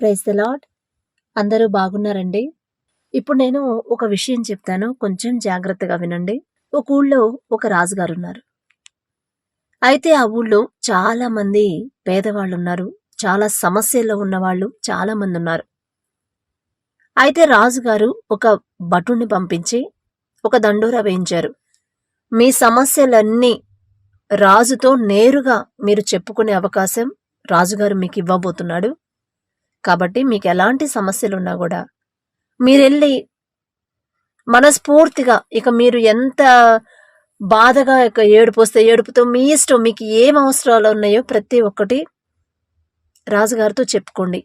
Praise the lord అందరూ బాగున్నారండి? ఇప్పుడు నేను ఒక విషయం చెప్తాను. కొంచెం జాగ్రత్తగా వినండి. ఒక ఊళ్ళో ఒక రాజుగారు ఉన్నారు అయితే ఆ ఊళ్ళో చాలా మంది పేదవాళ్ళు ఉన్నారు చాలా సమస్యల్లో ఉన్న వాళ్ళు చాలా మంది ఉన్నారు అయితే రాజుగారు ఒక భటుణ్ణి పంపించి ఒక దండోరా వేయించారు. మీ సమస్యలన్నీ రాజుతో నేరుగా మీరు చెప్పుకునే అవకాశం రాజుగారు మీకు ఇవ్వబోతున్నాడు. కాబట్టి మీకు ఎలాంటి సమస్యలున్నా కూడా మీరెళ్ళి మనస్ఫూర్తిగా ఇక మీరు ఎంత బాధగా ఇక ఏడుపు వస్తే ఏడుపుతో మీ ఇష్టం మీకు ఏం అవసరాలు ఉన్నాయో ప్రతి ఒక్కటి రాజుగారితో చెప్పుకోండి.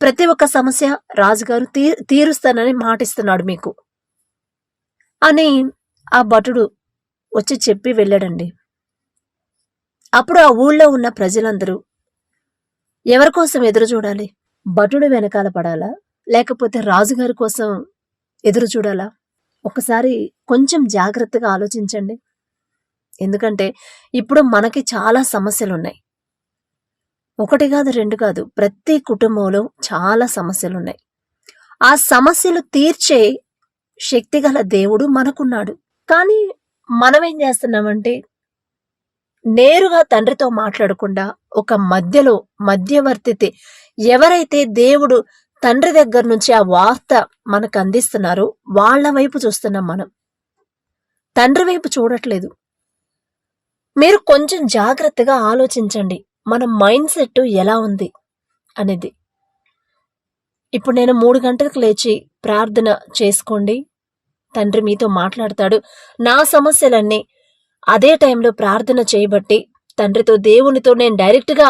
ప్రతి ఒక్క సమస్య రాజుగారు తీ తీరుస్తానని మాటిస్తున్నాడు మీకు. అని ఆ భటుడు వచ్చి చెప్పి వెళ్ళాడండి. అప్పుడు ఆ ఊళ్ళో ఉన్న ప్రజలందరూ ఎవరి కోసం ఎదురు చూడాలి? భటుడు వెనకాల పడాలా? లేకపోతే రాజుగారి కోసం ఎదురు చూడాలా? ఒకసారి కొంచెం జాగ్రత్తగా ఆలోచించండి. ఎందుకంటే ఇప్పుడు మనకి చాలా సమస్యలు ఉన్నాయి ఒకటి కాదు రెండు కాదు ప్రతి కుటుంబంలో చాలా సమస్యలు ఉన్నాయి ఆ సమస్యలు తీర్చే శక్తిగల దేవుడు మనకున్నాడు. కానీ మనం ఏం చేస్తున్నామంటే నేరుగా తండ్రితో మాట్లాడకుండా ఒక మధ్యలో మధ్యవర్తితే ఎవరైతే దేవుడు తండ్రి దగ్గర నుంచి ఆ వార్త మనకు అందిస్తున్నారో వాళ్ళ వైపు చూస్తున్నాం మనం. తండ్రి వైపు చూడట్లేదు. మీరు కొంచెం జాగ్రత్తగా ఆలోచించండి. మన మైండ్ సెట్ ఎలా ఉంది అనేది. ఇప్పుడు నేను మూడు గంటలకు లేచి ప్రార్థన చేసుకోండి. తండ్రి మీతో మాట్లాడతాడు. నా సమస్యలన్నీ అదే టైంలో ప్రార్థన చేయబట్టి తండ్రితో దేవునితో నేను డైరెక్ట్గా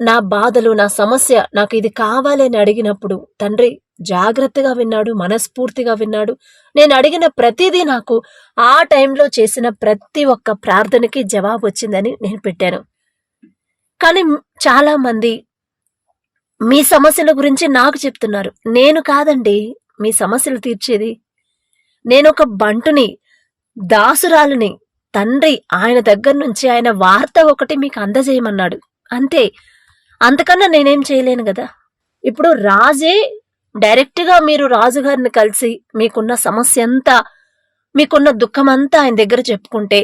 నా బాధలు నా సమస్య నాకు ఇది కావాలి అని అడిగినప్పుడు తండ్రి జాగ్రత్తగా విన్నాడు మనస్ఫూర్తిగా విన్నాడు. నేను అడిగిన ప్రతిదీ నాకు ఆ టైంలో చేసిన ప్రతి ఒక్క ప్రార్థనకి జవాబు వచ్చిందని నేను పెట్టాను. కానీ చాలా మంది మీ సమస్యల గురించి నాకు చెప్తున్నారు. నేను కాదండి మీ సమస్యలు తీర్చేది. నేను ఒక బంటుని దాసురాలిని తండ్రి ఆయన దగ్గర నుంచి ఆయన వార్త ఒకటి మీకు అందజేయమన్నాడు. అంతే. అంతకన్నా నేనేం చేయలేను కదా? ఇప్పుడు రాజే డైరెక్ట్గా మీరు రాజుగారిని కలిసి మీకున్న సమస్య అంతా మీకున్న దుఃఖం అంతా ఆయన దగ్గర చెప్పుకుంటే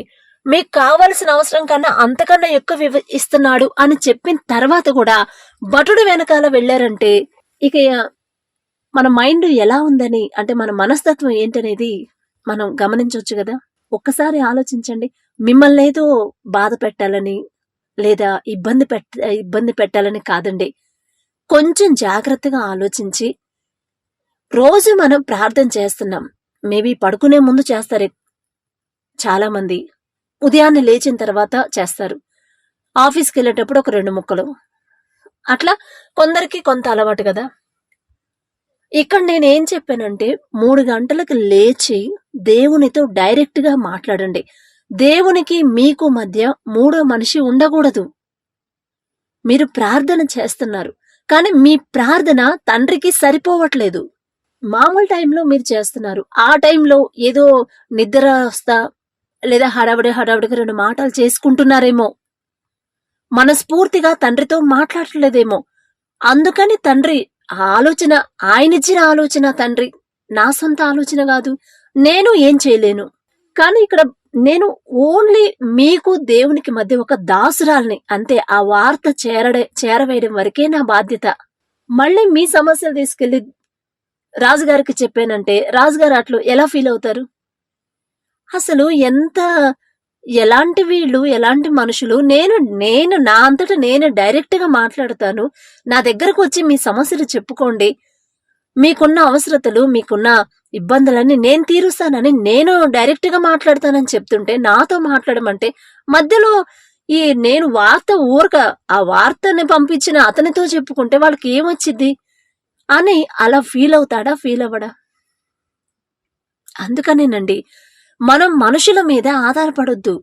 మీకు కావలసిన అవసరం కన్నా అంతకన్నా ఎక్కువ వివ ఇస్తున్నాడు అని చెప్పిన తర్వాత కూడా భటుడు వెనకాల వెళ్ళారంటే ఇక మన మైండ్ ఎలా ఉందని అంటే మన మనస్తత్వం ఏంటనేది మనం గమనించవచ్చు కదా? ఒక్కసారి ఆలోచించండి. మిమ్మల్ని ఏదో బాధ పెట్టాలని లేదా ఇబ్బంది పెట్ట ఇబ్బంది పెట్టాలని కాదండి. కొంచెం జాగ్రత్తగా ఆలోచించి రోజు మనం ప్రార్థన చేస్తున్నాం. మేబీ పడుకునే ముందు చేస్తారు? చాలా మంది ఉదయాన్నే లేచిన తర్వాత చేస్తారు. ఆఫీస్కి వెళ్ళేటప్పుడు ఒక రెండు ముక్కలు. అట్లా కొందరికి కొంత అలవాటు కదా. ఇక్కడ నేనేం చెప్పానంటే మూడు గంటలకు లేచి దేవునితో డైరెక్ట్గా మాట్లాడండి. దేవునికి మీకు మధ్య మూడో మనిషి ఉండకూడదు. మీరు ప్రార్థన చేస్తున్నారు. కానీ మీ ప్రార్థన తండ్రికి సరిపోవట్లేదు. మామూలు టైంలో మీరు చేస్తున్నారు. ఆ టైంలో ఏదో నిద్ర వస్తా లేదా హడావిడి హడావిడిగా రెండు మాటలు చేసుకుంటున్నారేమో. మనస్ఫూర్తిగా తండ్రితో మాట్లాడలేదేమో. అందుకని తండ్రి ఆ ఆలోచన ఆయనిచ్చిన ఆలోచన తండ్రి. నా సొంత ఆలోచన కాదు. నేను ఏం చేయలేను. కానీ ఇక్కడ నేను ఓన్లీ మీకు దేవునికి మధ్య ఒక దాసురాల్ని అంతే. ఆ వార్త చేరడే చేరవేయడం వరకే నా బాధ్యత. మళ్ళీ మీ సమస్యలు తీసుకెళ్ళి రాజుగారికి చెప్పానంటే రాజుగారు అట్లు ఎలా ఫీల్ అవుతారు? అసలు ఎంత ఎలాంటి వీళ్ళు ఎలాంటి మనుషులు? నేను నేను నా అంతటా నేను డైరెక్ట్గా మాట్లాడతాను. నా దగ్గరకు వచ్చి మీ సమస్యలు చెప్పుకోండి. మీకున్న అవసరతలు మీకున్న ఇబ్బందులన్నీ నేను తీరుస్తానని నేను డైరెక్ట్గా మాట్లాడతానని చెప్తుంటే నాతో మాట్లాడమంటే మధ్యలో ఈ నేను వార్త ఊరక ఆ వార్తని పంపించిన అతనితో చెప్పుకుంటే వాళ్ళకి ఏమొచ్చింది అని అలా ఫీల్ అవుతాడా ఫీల్ అవ్వడా? అందుకనేనండి మనం మనుషుల మీద ఆధారపడొద్దు.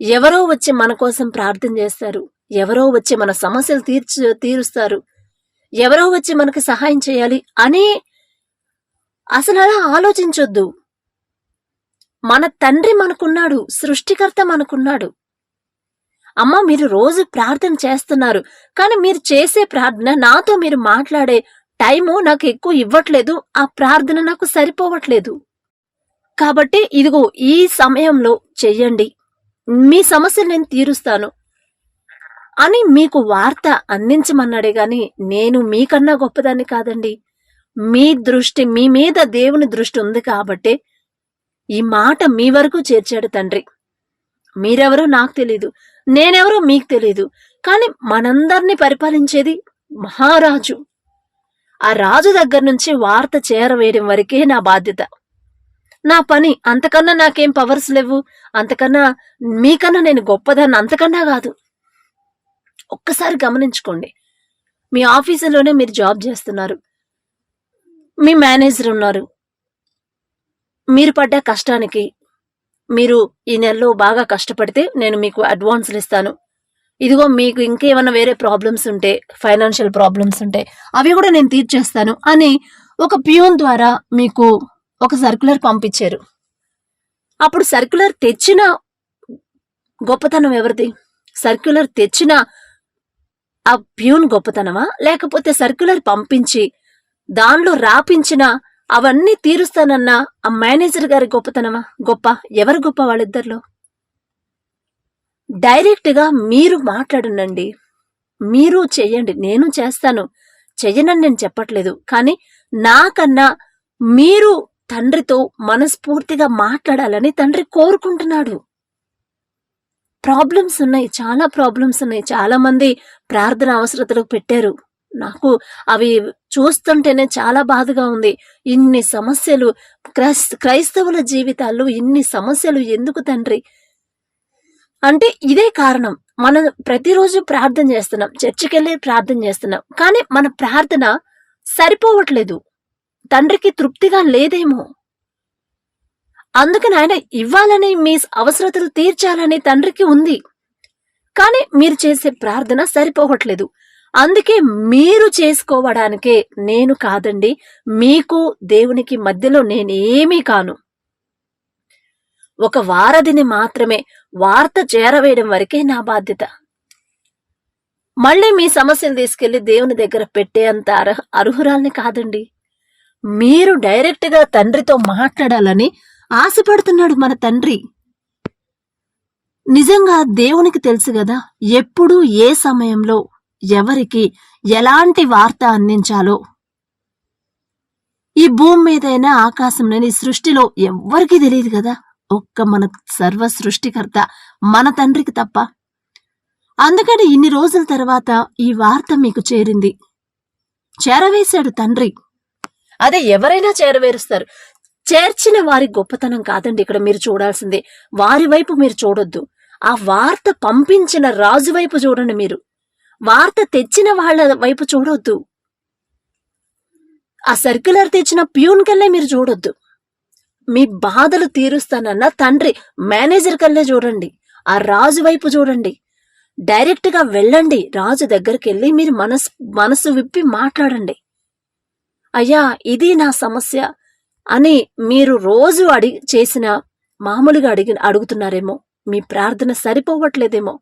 ఎవరో వచ్చి మన కోసం ప్రార్థన చేస్తారు. ఎవరో వచ్చి మన సమస్యలు తీర్చు తీరుస్తారు. ఎవరో వచ్చి మనకు సహాయం చేయాలి అని అసలు అలా ఆలోచించొద్దు. మన తండ్రి మనకున్నాడు సృష్టికర్త మనకున్నాడు. అమ్మ మీరు రోజు ప్రార్థన చేస్తున్నారు కానీ మీరు చేసే ప్రార్థన నాతో మీరు మాట్లాడే టైము నాకు ఎక్కువ ఇవ్వట్లేదు ఆ ప్రార్థన నాకు సరిపోవట్లేదు. కాబట్టి ఇదిగో ఈ సమయంలో చెయ్యండి మీ సమస్యలు నేను తీరుస్తాను. అని మీకు వార్త అందించమన్నాడే గాని నేను మీకన్నా గొప్పదాన్ని కాదండి. మీ దృష్టి మీ మీద దేవుని దృష్టి ఉంది కాబట్టి ఈ మాట మీ వరకు చేర్చాడు తండ్రి. మీరెవరో నాకు తెలీదు నేనెవరో మీకు తెలీదు. కానీ మనందరినీ పరిపాలించేది మహారాజు. ఆ రాజు దగ్గర నుంచి వార్త చేరవేయడం వరకే నా బాధ్యత. నా పని అంతకన్నా నాకేం పవర్స్ లేవు. అంతకన్నా మీకన్నా నేను గొప్పదాన్ని అంతకన్నా కాదు. ఒక్కసారి గమనించుకోండి. మీ ఆఫీసులోనే మీరు జాబ్ చేస్తున్నారు. మీ మేనేజర్ ఉన్నారు. మీరు పడ్డ కష్టానికి మీరు ఈ నెలలో బాగా కష్టపడితే నేను మీకు అడ్వాన్స్లు ఇస్తాను. ఇదిగో మీకు ఇంకేమైనా వేరే ప్రాబ్లమ్స్ ఉంటే ఫైనాన్షియల్ ప్రాబ్లమ్స్ ఉంటే అవి కూడా నేను తీర్చేస్తాను అని ఒక ప్యూన్ ద్వారా మీకు ఒక సర్క్యులర్ పంపించారు. అప్పుడు సర్క్యులర్ తెచ్చిన గొప్పతనం ఎవరిది? సర్క్యులర్ తెచ్చిన ఆ ప్యూన్ గొప్పతనమా? లేకపోతే సర్క్యులర్ పంపించి దానిలో రాపించిన అవన్నీ తీరుస్తానన్న ఆ మేనేజర్ గారి గొప్పతనమా? గొప్ప. ఎవరు గొప్ప వాళ్ళిద్దరిలో? డైరెక్ట్గా మీరు మాట్లాడునండి మీరు చెయ్యండి. నేను చేస్తాను. చెయ్యనని నేను చెప్పట్లేదు. కానీ నాకన్నా మీరు తండ్రితో మనస్ఫూర్తిగా మాట్లాడాలని తండ్రి కోరుకుంటున్నాడు. ప్రాబ్లమ్స్ ఉన్నాయి చాలా ప్రాబ్లమ్స్ ఉన్నాయి. చాలా మంది ప్రార్థన అవసరతలు పెట్టారు. నాకు అవి చూస్తుంటేనే చాలా బాధగా ఉంది. ఇన్ని సమస్యలు క్రైస్ క్రైస్తవుల జీవితాల్లో ఇన్ని సమస్యలు ఎందుకు తండ్రి? అంటే ఇదే కారణం. మనం ప్రతిరోజు ప్రార్థన చేస్తున్నాం చర్చికి వెళ్ళి ప్రార్థన చేస్తున్నాం. కానీ మన ప్రార్థన సరిపోవట్లేదు. తండ్రికి తృప్తిగా లేదేమో. అందుకని ఆయన ఇవ్వాలని మీ అవసరతలు తీర్చాలని తండ్రికి ఉంది. కానీ మీరు చేసే ప్రార్థన సరిపోవట్లేదు. అందుకే మీరు చేసుకోవడానికే నేను కాదండి మీకు దేవునికి మధ్యలో నేనేమీ కాను. ఒక వారధిని మాత్రమే వార్త చేరవేయడం వరకే నా బాధ్యత. మళ్ళీ మీ సమస్యలు తీసుకెళ్ళి దేవుని దగ్గర పెట్టే అంత అర్హ అర్హురాల్ని కాదండి. మీరు డైరెక్ట్గా తండ్రితో మాట్లాడాలని ఆశపడుతున్నాడు మన తండ్రి. నిజంగా దేవునికి తెలుసు కదా ఎప్పుడు ఏ సమయంలో ఎవరికి ఎలాంటి వార్త అందించాలో. ఈ భూమి మీదైనా ఆకాశంలోని సృష్టిలో ఎవ్వరికీ తెలియదు కదా ఒక్క మన సర్వ సృష్టికర్త మన తండ్రికి తప్ప. అందుకని ఇన్ని రోజుల తర్వాత ఈ వార్త మీకు చేరింది. చేరవేశాడు తండ్రి. అదే ఎవరైనా చేరవేరుస్తారు. చేర్చిన వారి గొప్పతనం కాదండి ఇక్కడ మీరు చూడాల్సిందే. వారి వైపు మీరు చూడొద్దు. ఆ వార్త పంపించిన రాజు వైపు చూడండి మీరు. వార్త తెచ్చిన వాళ్ళ వైపు చూడొద్దు. ఆ సర్క్యులర్ తెచ్చిన ప్యూన్ కల్లే మీరు చూడొద్దు. మీ బాధలు తీరుస్తానన్న తండ్రి మేనేజర్ కల్లే చూడండి. ఆ రాజు వైపు చూడండి. డైరెక్ట్గా వెళ్ళండి. రాజు దగ్గరికి వెళ్ళి మీరు మనసు మనసు విప్పి మాట్లాడండి. అయ్యా ఇది నా సమస్య అని మీరు రోజు అడిగి చేసిన మామూలుగా అడిగి అడుగుతున్నారేమో. మీ ప్రార్థన సరిపోవట్లేదేమో.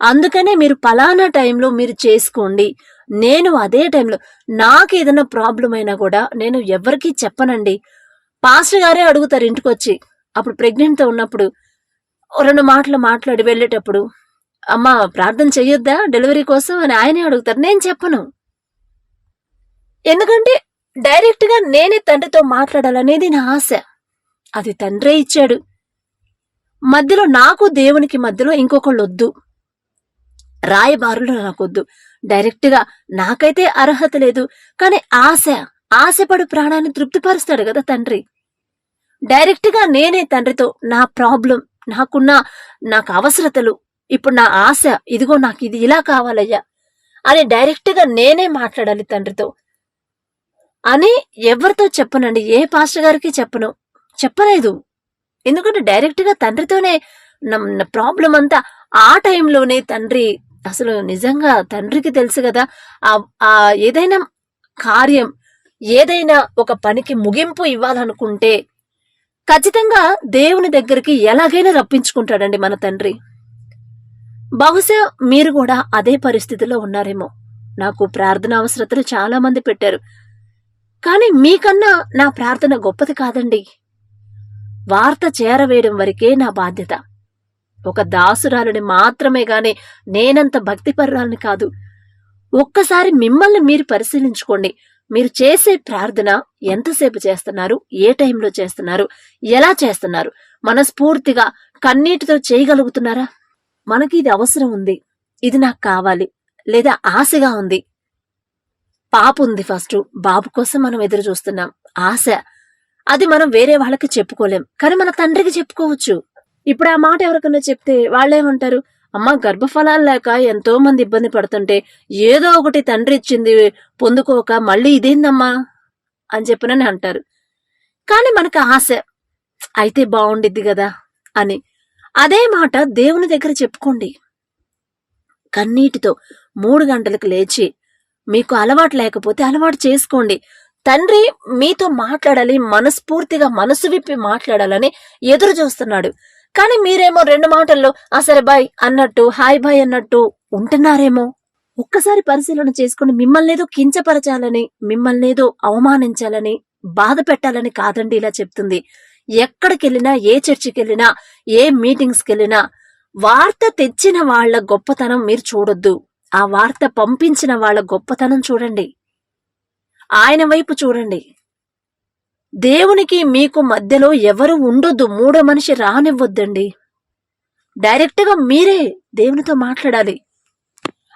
అందుకనే మీరు పలానా టైంలో మీరు చేసుకోండి. నేను అదే టైంలో నాకు ఏదైనా ప్రాబ్లం అయినా కూడా నేను ఎవరికీ చెప్పనండి. పాస్టర్ గారే అడుగుతారు ఇంటికి వచ్చి అప్పుడు ప్రెగ్నెంట్తో ఉన్నప్పుడు రెండు మాటలు మాట్లాడి వెళ్ళేటప్పుడు అమ్మ ప్రార్థన చెయ్యొద్దా? డెలివరీ కోసం? అని ఆయనే అడుగుతారు. నేను చెప్పను. ఎందుకంటే డైరెక్ట్గా నేనే తండ్రితో మాట్లాడాలనేది నా ఆశ. అది తండ్రే ఇచ్చాడు. మధ్యలో నాకు దేవునికి మధ్యలో ఇంకొకళ్ళు వద్దు రాయబారులు నాకొద్దు. డైరెక్ట్గా నాకైతే అర్హత లేదు. కానీ ఆశ ఆశపడు ప్రాణాన్ని తృప్తిపరుస్తాడు కదా తండ్రి. డైరెక్ట్గా నేనే తండ్రితో నా ప్రాబ్లం నాకున్న నాకు అవసరతలు ఇప్పుడు నా ఆశ ఇదిగో నాకు ఇది ఇలా కావాలయ్యా. అని డైరెక్ట్గా నేనే మాట్లాడాలి తండ్రితో. అని ఎవరితో చెప్పనండి. ఏ పాస్టర్ గారికి చెప్పను. చెప్పలేదు. ఎందుకంటే డైరెక్ట్గా తండ్రితోనే ప్రాబ్లం అంతా ఆ టైంలోనే తండ్రి అసలు నిజంగా తండ్రికి తెలుసు కదా ఆ ఆ ఏదైనా కార్యం ఏదైనా ఒక పనికి ముగింపు ఇవ్వాలనుకుంటే ఖచ్చితంగా దేవుని దగ్గరికి ఎలాగైనా రప్పించుకుంటాడండి మన తండ్రి. బహుశా మీరు కూడా అదే పరిస్థితిలో ఉన్నారేమో. నాకు ప్రార్థన అవసరతలు చాలా మంది పెట్టారు. కానీ మీకన్నా నా ప్రార్థన గొప్పది కాదండి. వార్త చేరవేయడం వరకే నా బాధ్యత. ఒక దాసురాలని మాత్రమే గాని నేనంత భక్తిపరురాలని కాదు. ఒక్కసారి మిమ్మల్ని మీరు పరిశీలించుకోండి. మీరు చేసే ప్రార్థన ఎంతసేపు చేస్తున్నారు? ఏ టైంలో చేస్తున్నారు? ఎలా చేస్తున్నారు? మనస్ఫూర్తిగా కన్నీటితో చేయగలుగుతున్నారా? మనకి ఇది అవసరం ఉంది. ఇది నాకు కావాలి. లేదా ఆశగా ఉంది. పాప ఉంది ఫస్ట్. బాబు కోసం మనం ఎదురు చూస్తున్నాం. ఆశ. అది మనం వేరే వాళ్ళకి చెప్పుకోలేం. కానీ మన తండ్రికి చెప్పుకోవచ్చు. ఇప్పుడు ఆ మాట ఎవరికైనా చెప్తే వాళ్ళేమంటారు అమ్మ గర్భఫలాలు లేక ఎంతో మంది ఇబ్బంది పడుతుంటే ఏదో ఒకటి తండ్రి ఇచ్చింది పొందుకోక మళ్ళీ ఇదేందమ్మా? అని చెప్పినని అంటారు. కానీ మనకు ఆశ. అయితే బాగుండిద్ది కదా? అని. అదే మాట దేవుని దగ్గర చెప్పుకోండి. కన్నీటితో మూడు గంటలకు లేచి మీకు అలవాటు లేకపోతే అలవాటు చేసుకోండి. తండ్రి మీతో మాట్లాడాలి మనస్ఫూర్తిగా మనసు విప్పి మాట్లాడాలని ఎదురు చూస్తున్నాడు. కానీ మీరేమో రెండు మాటల్లో అసలు బాయ్ అన్నట్టు హాయ్ బాయ్ అన్నట్టు ఉంటున్నారేమో. ఒక్కసారి పరిశీలన చేసుకుని మిమ్మల్ని ఏదో కించపరచాలని మిమ్మల్ని ఏదో అవమానించాలని బాధ పెట్టాలని కాదండి ఇలా చెప్తుంది. ఎక్కడికెళ్ళినా ఏ చర్చికి వెళ్ళినా ఏ మీటింగ్స్కి వెళ్ళినా వార్త తెచ్చిన వాళ్ళ గొప్పతనం మీరు చూడొద్దు. ఆ వార్త పంపించిన వాళ్ళ గొప్పతనం చూడండి. ఆయన వైపు చూడండి. దేవునికి మీకు మధ్యలో ఎవరు ఉండొద్దు మూడో మనిషి రానివ్వద్దండి. డైరెక్ట్గా మీరే దేవునితో మాట్లాడాలి.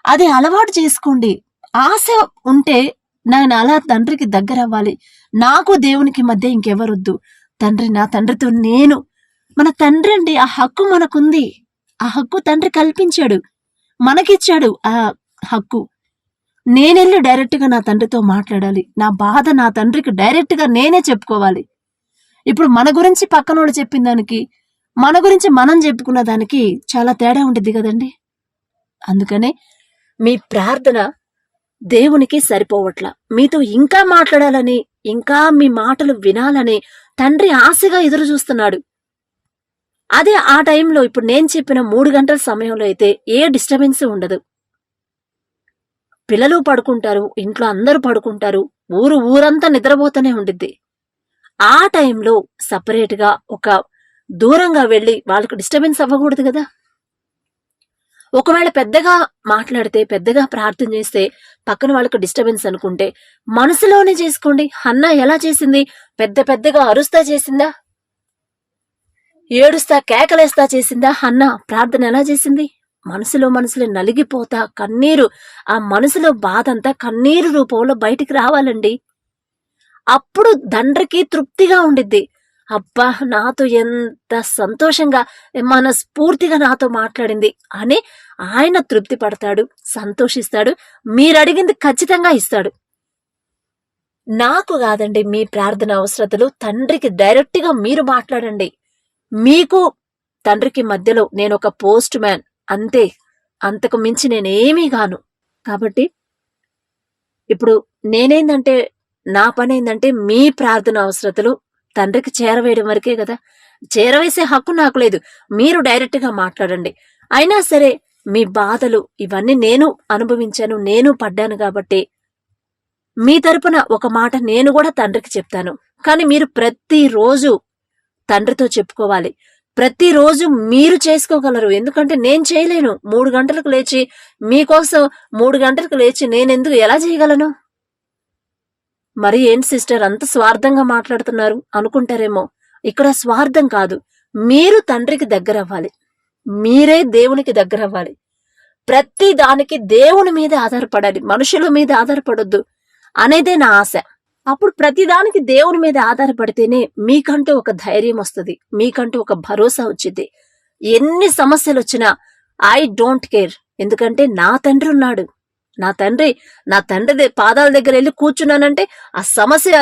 అది అలవాటు చేసుకోండి. ఆశ ఉంటే నేను అలా తండ్రికి దగ్గర అవ్వాలి. నాకు దేవునికి మధ్య ఇంకెవరొద్దు. తండ్రి నా తండ్రితో నేను. మన తండ్రి అండి ఆ హక్కు మనకుంది. ఆ హక్కు తండ్రి కల్పించాడు. మనకిచ్చాడు ఆ హక్కు. నేనెళ్ళి డైరెక్ట్గా నా తండ్రితో మాట్లాడాలి. నా బాధ నా తండ్రికి డైరెక్ట్గా నేనే చెప్పుకోవాలి. ఇప్పుడు మన గురించి పక్కనోడు చెప్పిన దానికి మన గురించి మనం చెప్పుకున్న దానికి చాలా తేడా ఉంటుంది కదండి. అందుకనే మీ ప్రార్థన దేవునికి సరిపోవట్లా. మీతో ఇంకా మాట్లాడాలని ఇంకా మీ మాటలు వినాలని తండ్రి ఆశగా ఎదురు చూస్తున్నాడు అదే ఆ టైంలో ఇప్పుడు నేను చెప్పిన మూడు గంటల సమయంలో అయితే ఏ డిస్టర్బెన్స్ ఉండదు. పిల్లలు పడుకుంటారు ఇంట్లో అందరూ పడుకుంటారు ఊరు ఊరంతా నిద్రపోతూనే ఉండిద్ది. ఆ టైంలో సపరేట్గా ఒక దూరంగా వెళ్ళి వాళ్ళకి డిస్టర్బెన్స్ అవ్వకూడదు కదా. ఒకవేళ పెద్దగా మాట్లాడితే పెద్దగా ప్రార్థన చేస్తే పక్కన వాళ్ళకి డిస్టర్బెన్స్ అనుకుంటే మనసులోనే చేసుకోండి. అన్న ఎలా చేసింది? పెద్ద పెద్దగా అరుస్తా చేసిందా? ఏడుస్తా కేకలేస్తా చేసిందా అన్న ప్రార్థన ఎలా చేసింది? మనసులో మనసులో నలిగిపోతా కన్నీరు ఆ మనసులో బాధంతా కన్నీరు రూపంలో బయటికి రావాలండి. అప్పుడు తండ్రికి తృప్తిగా ఉండిద్ది. అబ్బా నాతో ఎంత సంతోషంగా మనస్ఫూర్తిగా నాతో మాట్లాడింది అని ఆయన తృప్తి పడతాడు సంతోషిస్తాడు మీరు అడిగింది ఖచ్చితంగా ఇస్తాడు. నాకు కాదండి మీ ప్రార్థన అవసరతలు తండ్రికి డైరెక్ట్గా మీరు మాట్లాడండి. మీకు తండ్రికి మధ్యలో నేను ఒక పోస్ట్ మ్యాన్ అంతే. అంతకు మించి నేనేమీ గాను కాబట్టి ఇప్పుడు నేనేందంటే నా పని ఏంటంటే మీ ప్రార్థన అవసరతలు తండ్రికి చేరవేయడం వరకే కదా. చేరవేసే హక్కు నాకు లేదు. మీరు డైరెక్ట్గా మాట్లాడండి. అయినా సరే మీ బాధలు ఇవన్నీ నేను అనుభవించాను నేను పడ్డాను కాబట్టి మీ తరపున ఒక మాట నేను కూడా తండ్రికి చెప్తాను. కానీ మీరు ప్రతిరోజు తండ్రితో చెప్పుకోవాలి. ప్రతిరోజు మీరు చేసుకోగలరు. ఎందుకంటే నేను చేయలేను. మూడు గంటలకు లేచి మీకోసం మూడు గంటలకు లేచి నేనెందుకు? ఎలా చేయగలను? మరి ఏం సిస్టర్? అంత స్వార్థంగా మాట్లాడుతున్నారు అనుకుంటారేమో. ఇక్కడ స్వార్థం కాదు. మీరు తండ్రికి దగ్గర అవ్వాలి మీరే దేవునికి దగ్గర అవ్వాలి ప్రతి దానికి దేవుని మీద ఆధారపడాలి. మనుషుల మీద ఆధారపడొద్దు. అనేదే నా ఆశ. అప్పుడు ప్రతిదానికి దేవుని మీద ఆధారపడితేనే మీకంటూ ఒక ధైర్యం వస్తుంది మీకంటూ ఒక భరోసా వచ్చింది ఎన్ని సమస్యలు వచ్చినా ఐ డోంట్ కేర్. ఎందుకంటే నా తండ్రి ఉన్నాడు. నా తండ్రి నా తండ్రి పాదాల దగ్గర వెళ్ళి కూర్చున్నానంటే ఆ సమస్య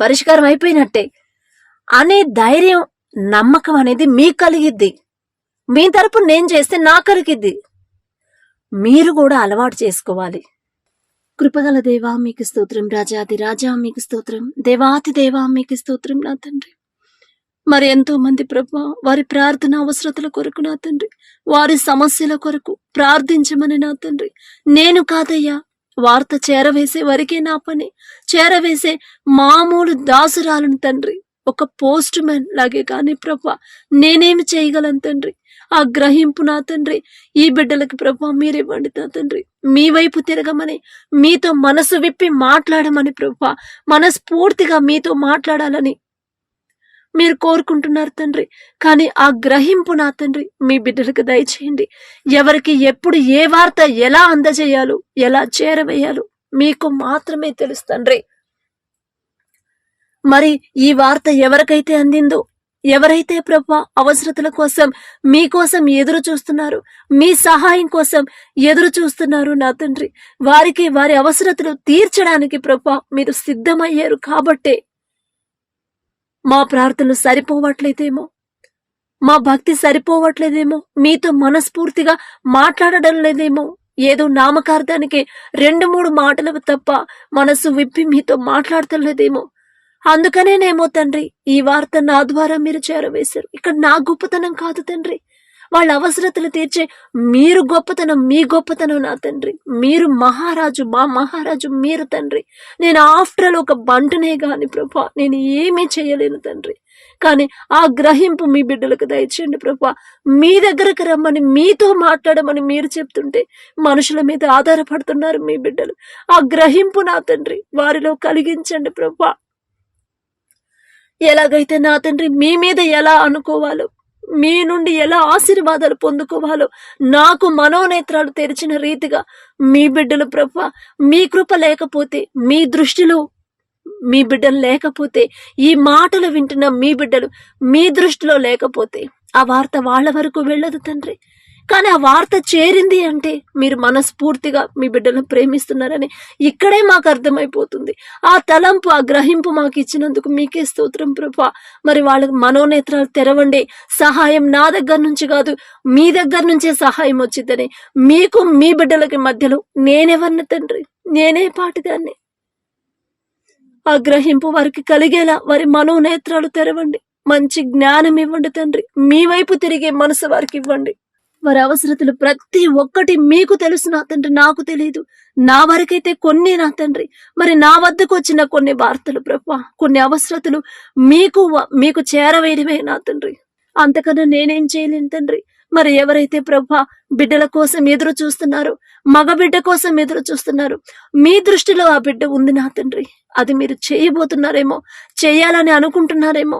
పరిష్కారం అయిపోయినట్టే. అనే ధైర్యం నమ్మకం అనేది మీకు కలిగిద్ది. మీ తరపు నేను చేస్తే నాకు కలిగిద్ది. మీరు కూడా అలవాటు చేసుకోవాలి. కృపగల దేవా మీకు స్తోత్రం. రాజాది రాజా మీకు స్తోత్రం. దేవాతి దేవా మీకు స్తోత్రం నా తండ్రి. మరి ఎంతో మంది ప్రభు వారి ప్రార్థన అవసరతల కొరకు నా తండ్రి. వారి సమస్యల కొరకు ప్రార్థించమని నా తండ్రి. నేను కాదయ్యా వార్త చేరవేసే వరకే నా పని. చేరవేసే మామూలు దాసురాలను తండ్రి. ఒక పోస్ట్ మ్యాన్ లాగే కానీ ప్రభా నేనేమి చేయగలను తండ్రి? ఆ గ్రహింపు నా తండ్రి. ఈ బిడ్డలకి ప్రభా మీరివ్వండి నా తండ్రి. మీ వైపు తిరగమని మీతో మనసు విప్పి మాట్లాడమని ప్రభా. మనస్ఫూర్తిగా మీతో మాట్లాడాలని మీరు కోరుకుంటున్నారు తండ్రి. కానీ ఆ గ్రహింపు నా తండ్రి మీ బిడ్డలకు దయచేయండి. ఎవరికి ఎప్పుడు ఏ వార్త ఎలా అందజేయాలో ఎలా చేరవేయాలో మీకు మాత్రమే తెలుసు తండ్రి. మరి ఈ వార్త ఎవరికైతే అందిందో ఎవరైతే ప్రభా అవసరతల కోసం మీకోసం ఎదురు చూస్తున్నారు మీ సహాయం కోసం ఎదురు చూస్తున్నారు నా తండ్రి వారికి వారి అవసరతలు తీర్చడానికి ప్రభా మీరు సిద్ధమయ్యారు కాబట్టే మా ప్రార్థనలు సరిపోవట్లేదేమో మా భక్తి సరిపోవట్లేదేమో మీతో మనస్ఫూర్తిగా మాట్లాడడం లేదేమో ఏదో నామకార్థానికి రెండు మూడు మాటలు తప్ప మనసు విప్పి మీతో మాట్లాడటం లేదేమో అందుకనేనేమో తండ్రి ఈ వార్త నా ద్వారా మీరు చేరవేశారు. ఇక్కడ నా గొప్పతనం కాదు తండ్రి. వాళ్ళ అవసరతలు తీర్చే మీరు గొప్పతనం మీ గొప్పతనం నా తండ్రి. మీరు మహారాజు మా మహారాజు మీరు తండ్రి. నేను ఆఫ్టర్ ఆల్ ఒక బంటనే గాని ప్రభా నేను ఏమీ చేయలేను తండ్రి. కానీ ఆ గ్రహింపు మీ బిడ్డలకు దయచేయండి ప్రభా. మీ దగ్గరకు రమ్మని మీతో మాట్లాడమని మీరు చెప్తుంటే మనుషుల మీద ఆధారపడుతున్నారు మీ బిడ్డలు. ఆ గ్రహింపు నా తండ్రి వారిలో కలిగించండి ప్రభా. ఎలాగైతే నా తండ్రి మీ మీద ఎలా అనుకోవాలో మీ నుండి ఎలా ఆశీర్వాదాలు పొందుకోవాలో నాకు మనోనేత్రాలు తెరిచిన రీతిగా మీ బిడ్డలు ప్రభ మీ కృప లేకపోతే మీ దృష్టిలో మీ బిడ్డలు లేకపోతే ఈ మాటలు వింటున్న మీ బిడ్డలు మీ దృష్టిలో లేకపోతే ఆ వార్త వాళ్ళ వరకు వెళ్ళదు తండ్రి. కానీ ఆ వార్త చేరింది అంటే మీరు మనస్ఫూర్తిగా మీ బిడ్డలను ప్రేమిస్తున్నారని ఇక్కడే మాకు అర్థమైపోతుంది. ఆ తలంపు ఆ గ్రహింపు మాకు ఇచ్చినందుకు మీకే స్తోత్రం ప్రభా. మరి వాళ్ళకి మనోనేత్రాలు తెరవండి. సహాయం నా దగ్గర నుంచి కాదు మీ దగ్గర నుంచే సహాయం వచ్చిందని మీకు మీ బిడ్డలకి మధ్యలో నేనెవరిని తండ్రి? నేనే పాటిదాన్ని. ఆ గ్రహింపు వారికి కలిగేలా వారి మనోనేత్రాలు తెరవండి. మంచి జ్ఞానం ఇవ్వండి తండ్రి. మీ వైపు తిరిగే మనసు వారికి ఇవ్వండి. వారి అవసరతలు ప్రతి ఒక్కటి మీకు తెలుసు నా తండ్రి నాకు తెలియదు నా వరకైతే కొన్ని నా తండ్రి. మరి నా వద్దకు వచ్చిన కొన్ని వార్తలు ప్రభా కొన్ని అవసరతలు మీకు మీకు చేరవేయడమే నా తండ్రి. అంతకన్నా నేనేం చేయలేను తండ్రి. మరి ఎవరైతే ప్రభా బిడ్డల కోసం ఎదురు చూస్తున్నారో మగ బిడ్డ కోసం ఎదురు చూస్తున్నారు మీ దృష్టిలో ఆ బిడ్డ ఉంది నా తండ్రి. అది మీరు చేయబోతున్నారేమో చేయాలని అనుకుంటున్నారేమో.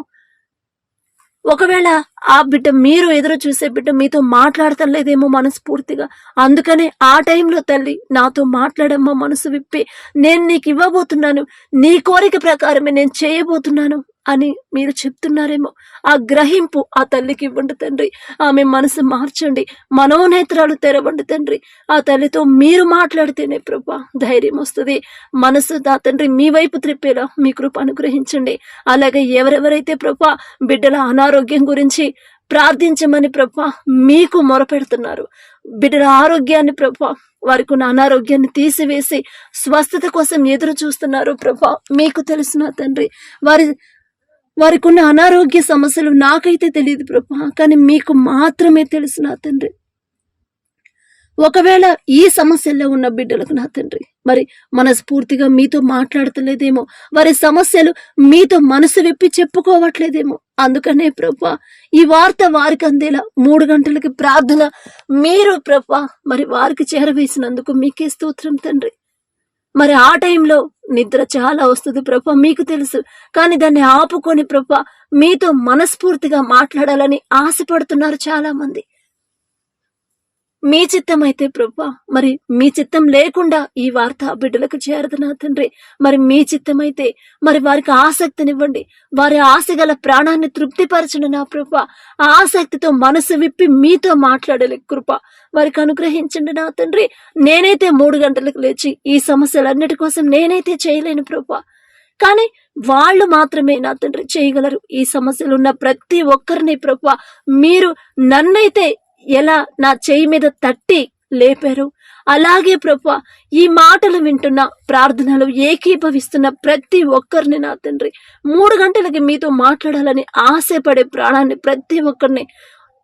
ఒకవేళ ఆ బిడ్డ మీరు ఎదురు చూసే బిడ్డ మీతో మాట్లాడతలేదేమో మనస్ఫూర్తిగా. అందుకనే ఆ టైంలో తల్లి నాతో మాట్లాడమ్మా మనసు విప్పి. నేను నీకు ఇవ్వబోతున్నాను. నీ కోరిక ప్రకారమే నేను చేయబోతున్నాను అని మీరు చెప్తున్నారేమో. ఆ గ్రహింపు ఆ తల్లికి ఇవ్వండి తండ్రి. ఆమె మనసు మార్చండి. మనోనేత్రాలు తెరవండి తండ్రి. ఆ తల్లితో మీరు మాట్లాడితేనే ప్రభా ధైర్యం వస్తుంది. మనసు దా తండ్రి మీ వైపు త్రిప్పేలా మీ కృప అనుగ్రహించండి. అలాగే ఎవరెవరైతే ప్రభా బిడ్డల అనారోగ్యం గురించి ప్రార్థించమని ప్రభా మీకు మొరపెడుతున్నారు. బిడ్డల ఆరోగ్యాన్ని ప్రభా వారికి ఉన్న అనారోగ్యాన్ని తీసివేసి స్వస్థత కోసం ఎదురు చూస్తున్నారు ప్రభా. మీకు తెలిసిన తండ్రి వారి వారికి ఉన్న అనారోగ్య సమస్యలు నాకైతే తెలియదు ప్రభా కానీ మీకు మాత్రమే తెలుసు నా తండ్రి. ఒకవేళ ఈ సమస్యల్లో ఉన్న బిడ్డలకు నా తండ్రి మరి మనస్ఫూర్తిగా మీతో మాట్లాడతలేదేమో వారి సమస్యలు మీతో మనసు విప్పి చెప్పుకోవట్లేదేమో. అందుకనే ప్రభా ఈ వార్త వారికి అందేలా మూడు గంటలకి ప్రార్థన మీరు ప్రభా మరి వారికి చేరవేసినందుకు మీకే స్తోత్రం తండ్రి. మరి ఆ టైంలో నిద్ర చాలా వస్తుంది ప్రభా మీకు తెలుసు. కానీ దాన్ని ఆపుకొని ప్రభ మీతో మనస్ఫూర్తిగా మాట్లాడాలని ఆశపడుతున్నారు చాలా మంది మీ చిత్తం అయితే ప్రభా మరి మీ చిత్తం లేకుండా ఈ వార్త బిడ్డలకు చేరదు నా తండ్రి? మరి మీ చిత్తం అయితే మరి వారికి ఆసక్తినివ్వండి. వారి ఆశ గల ప్రాణాన్ని తృప్తిపరచండి నా ప్రభా. ఆ ఆసక్తితో మనసు విప్పి మీతో మాట్లాడలే కృప. వారికి అనుగ్రహించండి నా తండ్రి. నేనైతే మూడు గంటలకు లేచి ఈ సమస్యలన్నిటి కోసం నేనైతే చేయలేను ప్రభా. కానీ వాళ్ళు మాత్రమే నా తండ్రి చేయగలరు. ఈ సమస్యలు ఉన్న ప్రతి ఒక్కరిని ప్రభు మీరు నన్నైతే ఎలా నా చేయి మీద తట్టి లేపారు. అలాగే ప్రభా ఈ మాటలు వింటున్న ప్రార్థనలు ఏకీభవిస్తున్న ప్రతి ఒక్కరిని నా తండ్రి. మూడు గంటలకి మీతో మాట్లాడాలని ఆశపడే ప్రాణాన్ని ప్రతి ఒక్కరిని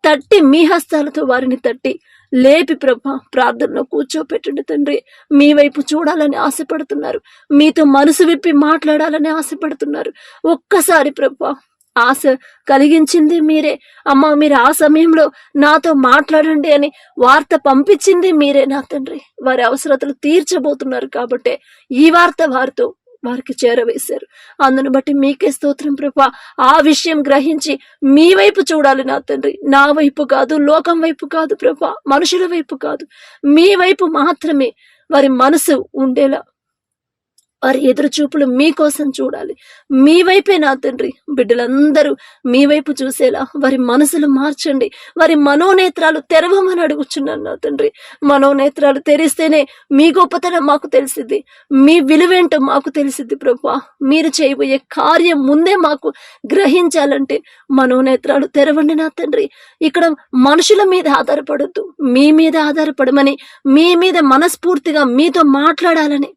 తట్టి మీ హస్తాలతో వారిని తట్టి లేపి ప్రభా ప్రార్థనలో కూర్చోపెట్టండి తండ్రి. మీ వైపు చూడాలని ఆశపడుతున్నారు. మీతో మనసు విప్పి మాట్లాడాలని ఆశపడుతున్నారు. ఒక్కసారి ప్రభా ఆశ కలిగించింది మీరే. అమ్మ మీరు ఆ సమయంలో నాతో మాట్లాడండి అని వార్త పంపించింది మీరే నా తండ్రి. వారి అవసరతలు తీర్చబోతున్నారు కాబట్టి ఈ వార్త వారితో వారికి చేరవేశారు. అందును బట్టి మీకే స్తోత్రం ప్రభా. ఆ విషయం గ్రహించి మీ వైపు చూడాలి నా తండ్రి. నా వైపు కాదు లోకం వైపు కాదు ప్రభా మనుషుల వైపు కాదు. మీ వైపు మాత్రమే వారి మనసు ఉండేలా వారి ఎదురు చూపులు మీకోసం చూడాలి. మీ వైపే నా తండ్రి. బిడ్డలందరూ మీ వైపు చూసేలా వారి మనసులు మార్చండి. వారి మనోనేత్రాలు తెరవమని అడుగుచున్నాను నా తండ్రి. మనోనేత్రాలు తెరిస్తేనే మీ గొప్పతనం మాకు తెలిసిద్ది. మీ విలువేంటో మాకు తెలిసిద్ది ప్రభా మీరు చేయబోయే కార్యం ముందే మాకు గ్రహించాలంటే మనోనేత్రాలు తెరవండి నా తండ్రి. ఇక్కడ మనుషుల మీద ఆధారపడద్దు. మీ మీద ఆధారపడమని మీ మీద మనస్ఫూర్తిగా మీతో మాట్లాడాలని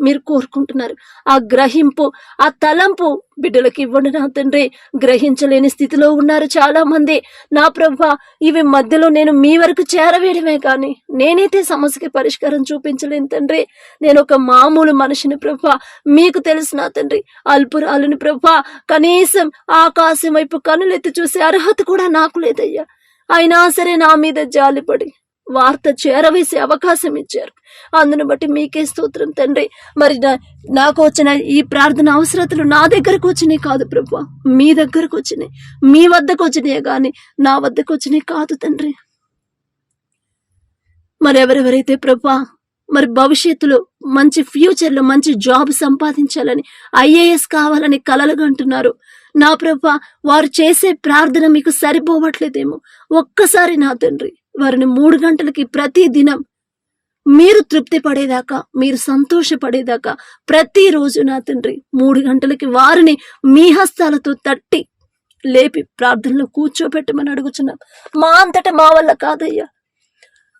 మీరు కోరుకుంటున్నారు. ఆ గ్రహింపు ఆ తలంపు బిడ్డలకు ఇవ్వండి నా తండ్రి. గ్రహించలేని స్థితిలో ఉన్నారు చాలా మంది నా ప్రభ ఇవి మధ్యలో నేను మీ వరకు చేరవేయడమే కానీ నేనైతే సమస్యకి పరిష్కారం చూపించలేను తండ్రి. నేను ఒక మామూలు మనిషిని ప్రభ. మీకు తెలుసు నా తండ్రి. అల్పురాలని ప్రభ. కనీసం ఆకాశం వైపు కనులెత్తి చూసే అర్హత కూడా నాకు లేదయ్యా. అయినా సరే నా మీద జాలిపడి వార్త చేరవేసే అవకాశం ఇచ్చారు. అందును బట్టి మీకే స్తోత్రం తండ్రి. మరి నా- నాకు వచ్చిన ఈ ప్రార్థన అవసరతలు నా దగ్గరకు వచ్చినాయి కాదు ప్రభా మీ దగ్గరకు వచ్చినాయి. మీ వద్దకు వచ్చినాయి కానీ నా వద్దకు వచ్చినాయి కాదు తండ్రి. మరి ఎవరెవరైతే ప్రభా మరి భవిష్యత్తులో మంచి ఫ్యూచర్లో మంచి జాబ్ సంపాదించాలని ఐఏఎస్ కావాలని కలలుగా అంటున్నారు నా ప్రభా వారు చేసే ప్రార్థన మీకు సరిపోవట్లేదేమో. ఒక్కసారి నా తండ్రి వారిని మూడు గంటలకి ప్రతి దినం మీరు తృప్తి పడేదాకా మీరు సంతోషపడేదాకా ప్రతిరోజు నా తండ్రి మూడు గంటలకి వారిని మీ హస్తాలతో తట్టి లేపి ప్రార్థనలో కూర్చోబెట్టమని అడుగుచున్నాం మా అంతటా మా వల్ల కాదయ్యా.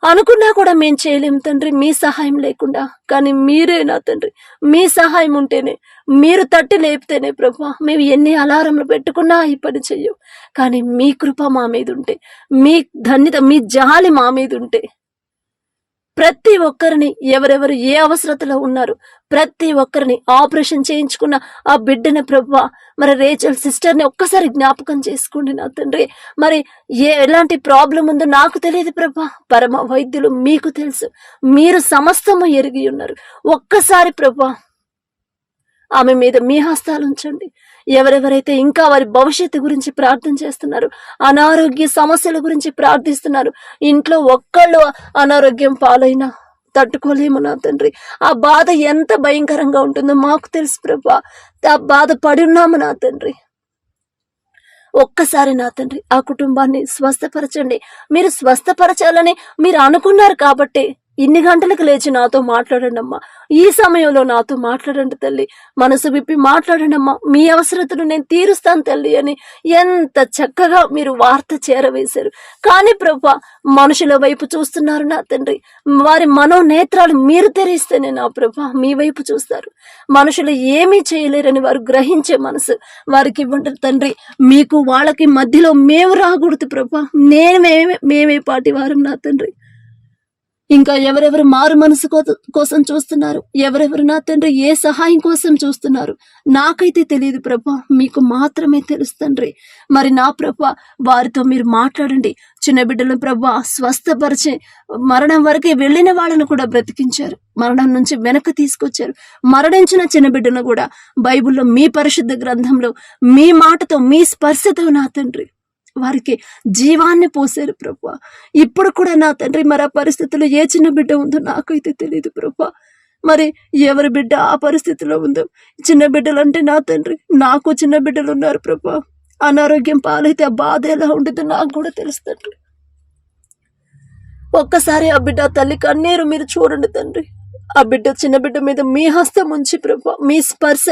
అనుకున్నా కూడా మేం చేయలేం తండ్రి మీ సహాయం లేకుండా. కానీ మీరే నా తండ్రి. మీ సహాయం ఉంటేనే మీరు తట్టి లేపితేనే ప్రభా మేము ఎన్ని అలారంలు పెట్టుకున్నా ఈ పని చెయ్యం. కానీ మీ కృప మా మీద ఉంటే మీ ధన్యత మీ జాలి మా మీద ఉంటే ప్రతి ఒక్కరిని ఎవరెవరు ఏ అవసరతలో ఉన్నారు ప్రతి ఒక్కరిని ఆపరేషన్ చేయించుకున్న ఆ బిడ్డని ప్రభు మరి రేచల్ సిస్టర్ని ఒక్కసారి జ్ఞాపకం చేసుకోండి నా తండ్రి. మరి ఏ ఎలాంటి ప్రాబ్లం ఉందో నాకు తెలియదు ప్రభా. పరమ వైద్యులు మీకు తెలుసు. మీరు సమస్తము ఎరిగి ఉన్నారు. ఒక్కసారి ప్రభా ఆమె మీద మీ హస్తాలు ఉంచండి. ఎవరెవరైతే ఇంకా వారి భవిష్యత్తు గురించి ప్రార్థన చేస్తున్నారు అనారోగ్య సమస్యల గురించి ప్రార్థిస్తున్నారు ఇంట్లో ఒక్కళ్ళు అనారోగ్యం పాలైనా తట్టుకోలేము నా తండ్రి. ఆ బాధ ఎంత భయంకరంగా ఉంటుందో మాకు తెలుసు ప్రభా. ఆ బాధ పడి ఉన్నాము నా తండ్రి. ఒక్కసారి నా తండ్రి ఆ కుటుంబాన్ని స్వస్థపరచండి. మీరు స్వస్థపరచాలని మీరు అనుకున్నారు కాబట్టి ఇన్ని గంటలకు లేచి నాతో మాట్లాడండి అమ్మా ఈ సమయంలో నాతో మాట్లాడండి తల్లి. మనసు విప్పి మాట్లాడండి అమ్మా మీ అవసరతను నేను తీరుస్తాను తల్లి అని ఎంత చక్కగా మీరు వార్త చేరవేశారు. కానీ ప్రభా మనుషుల వైపు చూస్తున్నారు నా తండ్రి. వారి మనోనేత్రాలు మీరు తెరిస్తేనే నా ప్రభా మీ వైపు చూస్తారు. మనుషులు ఏమీ చేయలేరని వారు గ్రహించే మనసు వారికి ఇవ్వండి తండ్రి. మీకు వాళ్ళకి మధ్యలో మేము రాకూడదు ప్రభా. నేను మేమే మేమే పాటి వారం నా తండ్రి. ఇంకా ఎవరెవరు మారు మనసు కోసం చూస్తున్నారు? ఎవరెవరు నా తండ్రి ఏ సహాయం కోసం చూస్తున్నారు? నాకైతే తెలియదు ప్రభా మీకు మాత్రమే తెలుసు తండ్రి. మరి నా ప్రభా వారితో మీరు మాట్లాడండి. చిన్న బిడ్డలను ప్రభా స్వస్థపరిచే మరణం వరకే వెళ్ళిన వాళ్ళను కూడా బ్రతికించారు. మరణం నుంచి వెనక్కి తీసుకొచ్చారు. మరణించిన చిన్న బిడ్డను కూడా బైబిల్లో మీ పరిశుద్ధ గ్రంథంలో మీ మాటతో మీ స్పర్శతో నా తండ్రి. వారికి జీవాన్ని పోసారు ప్రభా ఇప్పుడు కూడా నా తండ్రి మరి ఆ పరిస్థితిలో ఏ చిన్న బిడ్డ ఉందో నాకైతే తెలియదు ప్రభు మరి ఎవరి బిడ్డ ఆ పరిస్థితిలో ఉందో? చిన్న బిడ్డలు అంటే నా తండ్రి. నాకు చిన్న బిడ్డలు ఉన్నారు ప్రభా అనారోగ్యం పాలైతే ఆ బాధ ఎలా ఉంటుందో నాకు కూడా తెలుసు తండ్రి. ఒక్కసారి ఆ బిడ్డ తల్లి కన్నీరు మీరు చూడండి తండ్రి. ఆ బిడ్డ చిన్న బిడ్డ మీద మీ హస్తం ఉంచి ప్రభు మీ స్పర్శ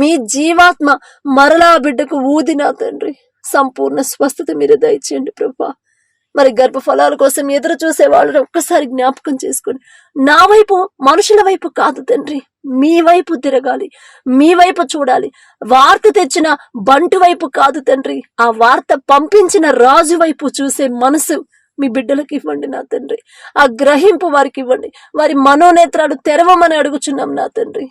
మీ జీవాత్మ మరలా ఆ బిడ్డకు ఊది నా తండ్రి. సంపూర్ణ స్వస్థత మీరు దయచేయండి ప్రభా. మరి గర్భఫలాల కోసం ఎదురు చూసే వాళ్ళని ఒక్కసారి జ్ఞాపకం చేసుకోండి. నా వైపు మనుషుల వైపు కాదు తండ్రి. మీ వైపు తిరగాలి. మీ వైపు చూడాలి. వార్త తెచ్చిన బంటు వైపు కాదు తండ్రి. ఆ వార్త పంపించిన రాజు వైపు చూసే మనసు మీ బిడ్డలకు ఇవ్వండి నా తండ్రి. ఆ గ్రహింపు వారికి ఇవ్వండి. వారి మనోనేత్రాలు తెరవమని అడుగుచున్నాం నా తండ్రి.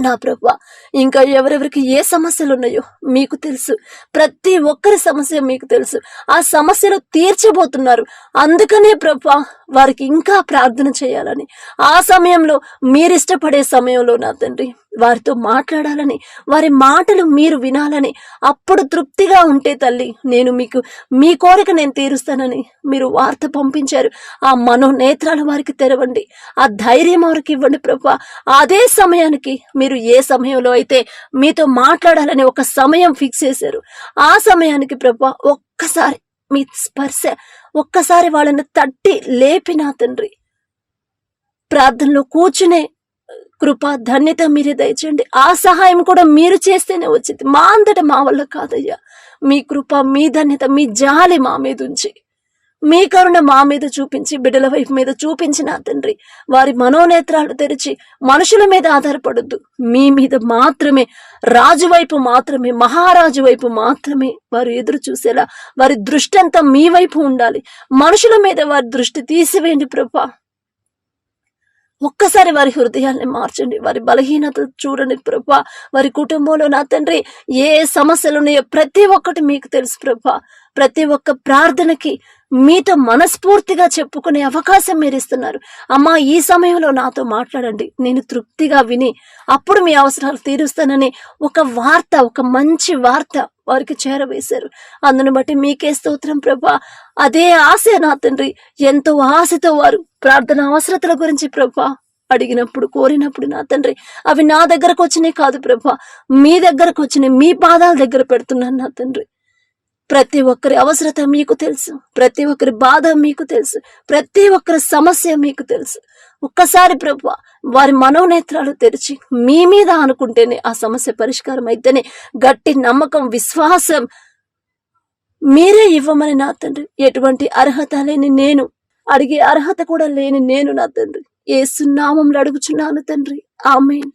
నా ప్రభు ఇంకా ఎవరెవరికి ఏ సమస్యలు ఉన్నాయో మీకు తెలుసు. ప్రతి ఒక్కరి సమస్య మీకు తెలుసు. ఆ సమస్యలు తీర్చబోతున్నారు. అందుకనే ప్రభా వారికి ఇంకా ప్రార్థన చేయాలని. ఆ సమయంలో మీరిష్టపడే సమయంలో నా తండ్రి వారితో మాట్లాడాలని వారి మాటలు మీరు వినాలని అప్పుడు తృప్తిగా ఉంటే తల్లి నేను మీకు మీ కోరిక నేను తీరుస్తానని మీరు వార్త పంపించారు. ఆ మనోనేత్రాలు వారికి తెరవండి. ఆ ధైర్యం వారికి ఇవ్వండి ప్రభా. అదే సమయానికి మీరు ఏ సమయంలో అయితే మీతో మాట్లాడాలని ఒక సమయం ఫిక్స్ చేశారు ఆ సమయానికి ప్రభా ఒక్కసారి మీ స్పర్శ ఒక్కసారి వాళ్ళని తట్టి లేపినా తండ్రి. ప్రార్థనలో కూర్చునే కృప ధన్యత మీరే దయచేయండి. ఆ సహాయం కూడా మీరు చేస్తేనే వచ్చింది. మా అంతటా మా వల్ల కాదయ్యా. మీ కృప మీ ధన్యత మీ జాలి మా మీద ఉంచి. మీ కరుణ మా మీద చూపించి బిడ్డల వైపు మీద చూపించిన తండ్రి. వారి మనోనేత్రాలు తెరిచి మనుషుల మీద ఆధారపడద్దు. మీ మీద మాత్రమే రాజు వైపు మాత్రమే మహారాజు వైపు మాత్రమే వారు ఎదురు చూసేలా వారి దృష్టి అంతా మీ వైపు ఉండాలి. మనుషుల మీద వారి దృష్టి తీసివేయండి ప్రభా. ఒక్కసారి వారి హృదయాల్ని మార్చండి వారి బలహీనత చూడండి ప్రభా. వారి కుటుంబంలో నా తండ్రి ఏ సమస్యలు ఉన్నాయో ప్రతి ఒక్కటి మీకు తెలుసు ప్రభా. ప్రతి ఒక్క ప్రార్థనకి మీతో మనస్ఫూర్తిగా చెప్పుకునే అవకాశం మీరు ఇస్తున్నారు అమ్మా ఈ సమయంలో నాతో మాట్లాడండి. నేను తృప్తిగా విని అప్పుడు మీ అవసరాలు తీరుస్తానని ఒక వార్త ఒక మంచి వార్త వారికి చేరవేశారు. అందును బట్టి మీకే స్తోత్రం ప్రభా. అదే ఆశ నా తండ్రి. ఎంతో ఆశతో వారు ప్రార్థన అవసరతల గురించి ప్రభా అడిగినప్పుడు కోరినప్పుడు నా తండ్రి. అవి నా దగ్గరకు వచ్చినాయి కాదు ప్రభా. మీ దగ్గరకు వచ్చినాయి. మీ పాదాల దగ్గర పెడుతున్నాను నా తండ్రి. ప్రతి ఒక్కరి అవసరత మీకు తెలుసు. ప్రతి ఒక్కరి బాధ మీకు తెలుసు. ప్రతి ఒక్కరి సమస్య మీకు తెలుసు. ఒక్కసారి ప్రభు వారి మనోనేత్రాలు తెరిచి మీ మీద అనుకుంటేనే ఆ సమస్య పరిష్కారం అయితేనే గట్టి నమ్మకం విశ్వాసం మీరే ఇవ్వమని నా తండ్రి. ఎటువంటి అర్హత లేని నేను అడిగే అర్హత కూడా లేని నేను నా తండ్రి. ఏ సున్నామంలో అడుగుచున్నాను తండ్రి. ఆమెన్.